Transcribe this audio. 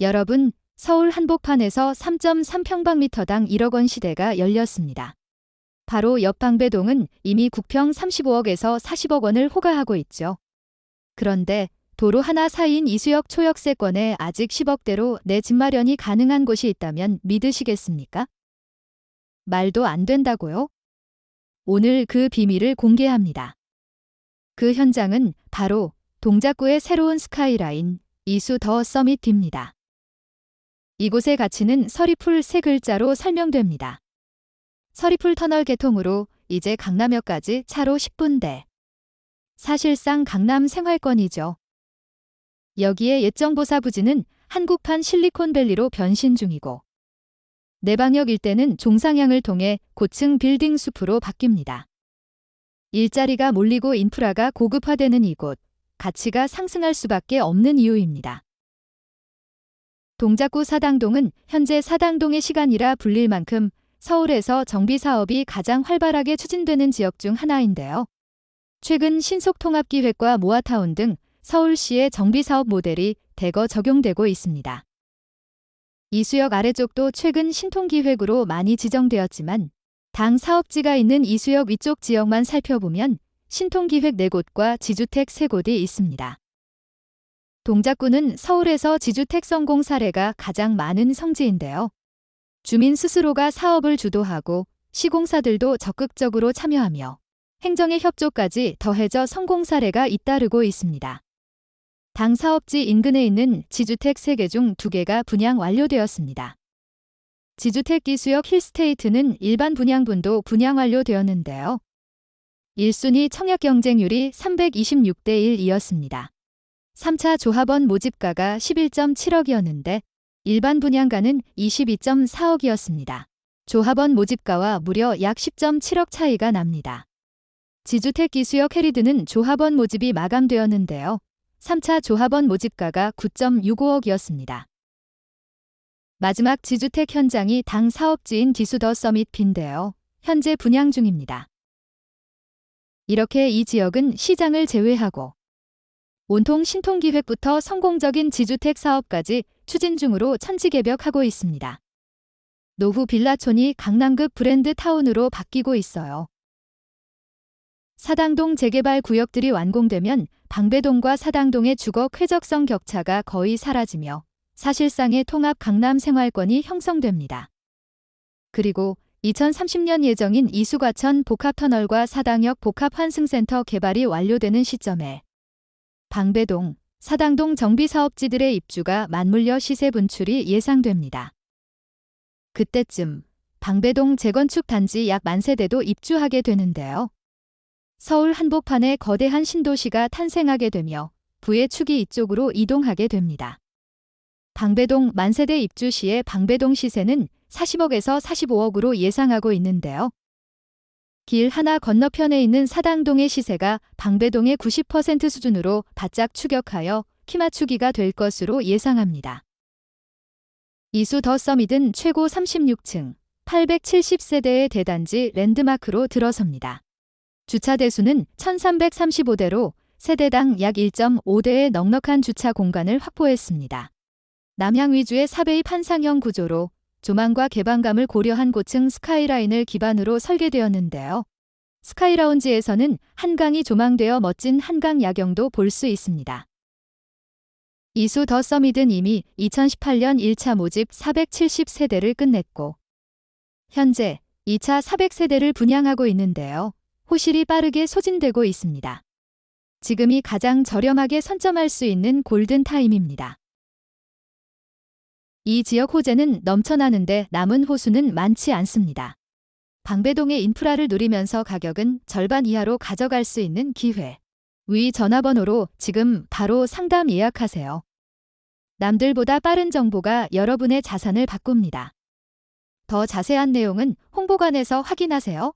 여러분, 서울 한복판에서 3.3평방미터당 1억 원 시대가 열렸습니다. 바로 옆 방배동은 이미 국평 35억에서 40억 원을 호가하고 있죠. 그런데 도로 하나 사이인 이수역 초역세권에 아직 10억대로 내 집 마련이 가능한 곳이 있다면 믿으시겠습니까? 말도 안 된다고요? 오늘 그 비밀을 공개합니다. 그 현장은 바로 동작구의 새로운 스카이라인 이수 더 서밋 뒤입니다. 이곳의 가치는 서리풀 세 글자로 설명됩니다. 서리풀 터널 개통으로 이제 강남역까지 차로 10분대. 사실상 강남 생활권이죠. 여기에 옛정보사 부지는 한국판 실리콘밸리로 변신 중이고 내방역 일대는 종상향을 통해 고층 빌딩 숲으로 바뀝니다. 일자리가 몰리고 인프라가 고급화되는 이곳, 가치가 상승할 수밖에 없는 이유입니다. 동작구 사당동은 현재 사당동의 시간이라 불릴 만큼 서울에서 정비 사업이 가장 활발하게 추진되는 지역 중 하나인데요. 최근 신속통합기획과 모아타운 등 서울시의 정비사업 모델이 대거 적용되고 있습니다. 이수역 아래쪽도 최근 신통기획으로 많이 지정되었지만 당 사업지가 있는 이수역 위쪽 지역만 살펴보면 신통기획 4곳과 지주택 3곳이 있습니다. 동작구는 서울에서 지주택 성공 사례가 가장 많은 성지인데요. 주민 스스로가 사업을 주도하고 시공사들도 적극적으로 참여하며 행정의 협조까지 더해져 성공 사례가 잇따르고 있습니다. 당 사업지 인근에 있는 지주택 3개 중 2개가 분양 완료되었습니다. 지주택 기수역 힐스테이트는 일반 분양분도 분양 완료되었는데요. 1순위 청약 경쟁률이 326대 1이었습니다. 3차 조합원 모집가가 11.7억이었는데 일반 분양가는 22.4억이었습니다. 조합원 모집가와 무려 약 10.7억 차이가 납니다. 지주택 기수역 헤리드는 조합원 모집이 마감되었는데요. 3차 조합원 모집가가 9.65억이었습니다. 마지막 지주택 현장이 당 사업지인 디수더 서밋 빈데요. 현재 분양 중입니다. 이렇게 이 지역은 시장을 제외하고 온통 신통기획부터 성공적인 지주택 사업까지 추진 중으로 천지개벽하고 있습니다. 노후 빌라촌이 강남급 브랜드 타운으로 바뀌고 있어요. 사당동 재개발 구역들이 완공되면 방배동과 사당동의 주거 쾌적성 격차가 거의 사라지며 사실상의 통합 강남 생활권이 형성됩니다. 그리고 2030년 예정인 이수과천 복합터널과 사당역 복합환승센터 개발이 완료되는 시점에 방배동, 사당동 정비사업지들의 입주가 맞물려 시세 분출이 예상됩니다. 그때쯤 방배동 재건축 단지 약 만세대도 입주하게 되는데요. 서울 한복판에 거대한 신도시가 탄생하게 되며 부의 축이 이쪽으로 이동하게 됩니다. 방배동 만세대 입주 시에 방배동 시세는 40억에서 45억으로 예상하고 있는데요. 길 하나 건너편에 있는 사당동의 시세가 방배동의 90% 수준으로 바짝 추격하여 키맞추기가 될 것으로 예상합니다. 이수 더 서밋은 최고 36층 870세대의 대단지 랜드마크로 들어섭니다. 주차 대수는 1335대로 세대당 약 1.5대의 넉넉한 주차 공간을 확보했습니다. 남향 위주의 사베이 판상형 구조로 조망과 개방감을 고려한 고층 스카이라인을 기반으로 설계되었는데요. 스카이라운지에서는 한강이 조망되어 멋진 한강 야경도 볼 수 있습니다. 이수 더 서밋은 이미 2018년 1차 모집 470세대를 끝냈고 현재 2차 400세대를 분양하고 있는데요. 호실이 빠르게 소진되고 있습니다. 지금이 가장 저렴하게 선점할 수 있는 골든 타임입니다. 이 지역 호재는 넘쳐나는데 남은 호수는 많지 않습니다. 방배동의 인프라를 누리면서 가격은 절반 이하로 가져갈 수 있는 기회. 위 전화번호로 지금 바로 상담 예약하세요. 남들보다 빠른 정보가 여러분의 자산을 바꿉니다. 더 자세한 내용은 홍보관에서 확인하세요.